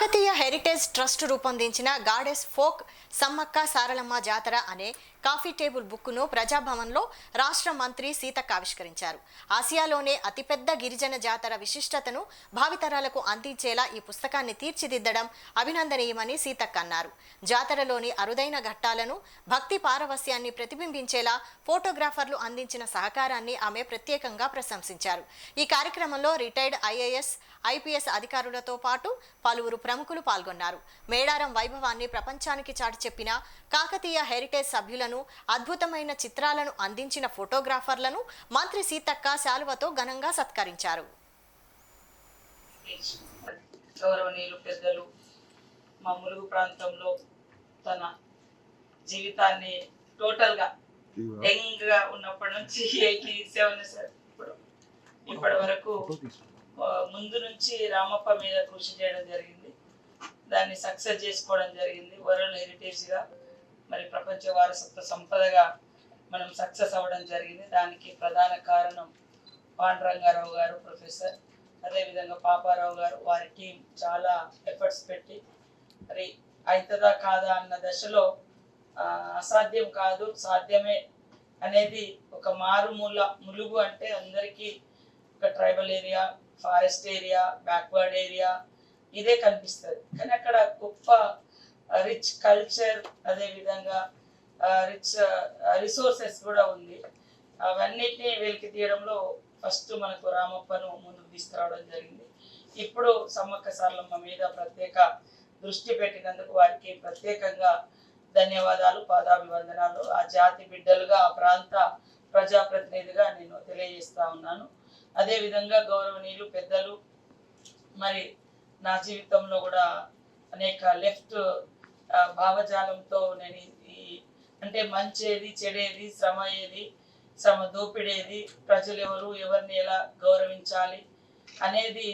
Kakatiya heritage trust రూపొందించిన goddess folk Sammakka Saralamma Jatara అనే coffee table బుక్ను ప్రజాభవన్లో రాష్ట్ర మంత్రి సీతక్క ఆవిష్కరించారు. ఆసియాలోనే అతిపెద్ద గిరిజన జాతర విశిష్టతను భావితరాలకు అందించేలా ఈ పుస్తకాన్ని తీర్చిదిద్దడం అభినందనీయమని సీతక్క అన్నారు. జాతరలోని అరుదైన ఘట్టాలను భక్తి పారవస్యాన్ని ప్రతిబింబించేలా ఫోటోగ్రాఫర్లు అందించిన సహకారాన్ని ఆమె ప్రత్యేకంగా ప్రశంసించారు. ఈ కార్యక్రమంలో రిటైర్డ్ ఐఏఎస్ ఐపీఎస్ అధికారులతో పాటు పలువురు ప్రముఖులు పాల్గొన్నారు. మేడారం వైభవాన్ని ప్రపంచానికి చాటి చెప్పిన కాకతీయ హెరిటేజ్ సభ్యులను అద్భుతమైన చిత్రాలను అందించిన ఫోటోగ్రాఫర్లను మంత్రి సీతక్క శాలువతో ఘనంగా సత్కరించారు. గౌరవనీయులు పెద్దలు మా ములుగు ప్రాంతంలో తన జీవితాన్ని టోటల్గా యంగ్గా ఉన్నప్పటి నుంచి ఎయిటీ సెవెన్ ఇప్పుడు. ఇప్పటి వరకు ముందు నుంచి రామప్ప మీద కృషి చేయడం జరిగింది. దాన్ని సక్సెస్ చేసుకోవడం జరిగింది. వరల్డ్ హెరిటేజ్గా మరి ప్రపంచ వారసత్వ సంపదగా మనం సక్సెస్ అవ్వడం జరిగింది. దానికి ప్రధాన కారణం పాండురంగారావు గారు ప్రొఫెసర్ అదేవిధంగా పాపారావు గారు వారి టీం చాలా ఎఫర్ట్స్ పెట్టి మరి అవుతుందా కాదా అన్న దశలో అసాధ్యం కాదు సాధ్యమే అనేది ఒక మారుమూల ములుగు అంటే అందరికీ ఒక tribal area forest area backward area ఇదే కనిపిస్తుంది. కానీ అక్కడ గొప్ప రిచ్ కల్చర్ అదేవిధంగా రిచ్ రిసోర్సెస్ కూడా ఉంది. అవన్నిటిని వెలికి తీయడంలో ఫస్ట్ మనకు రామప్పను ముందుకు తీసుకురావడం జరిగింది. ఇప్పుడు సమ్మక్క సార్లమ్మ మీద ప్రత్యేక దృష్టి పెట్టినందుకు వారికి ప్రత్యేకంగా ధన్యవాదాలు పాదాభివందనాలు. ఆ జాతి బిడ్డలుగా ఆ ప్రాంత ప్రజాప్రతినిధిగా నేను తెలియజేస్తా ఉన్నాను. అదేవిధంగా గౌరవనీయులు పెద్దలు మరి నా జీవితంలో కూడా అనేక లెఫ్ట్ భావజాలంతో నేను ఈ- అంటే మంచేది చెడేది శ్రమ ఏది శ్రమ దోపిడేది ప్రజలు ఎవరు ఎవరిని ఎలా గౌరవించాలి అనేది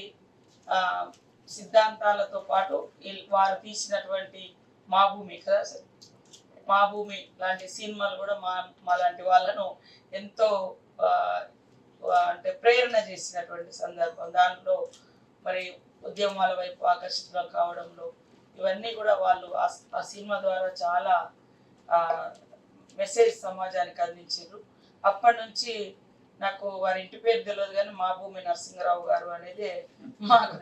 ఆ, సిద్ధాంతాలతో పాటు వారు తీసినటువంటి మా భూమి కదా మా భూమి లాంటి సినిమాలు కూడా మా మా లాంటి వాళ్ళను ఎంతో అంటే ప్రేరణ చేసినటువంటి సందర్భం. దాంట్లో మరి ఉద్యమాల వైపు ఆకర్షితులు కావడంలో ఇవన్నీ కూడా వాళ్ళు ఆ ఆ సినిమా ద్వారా చాలా మెసేజ్ సమాజానికి అందించారు. అప్పటి నుంచి నాకు వారి ఇంటి పేరు తెలియదు కానీ మా భూమి నరసింహరావు గారు అనేది మాకు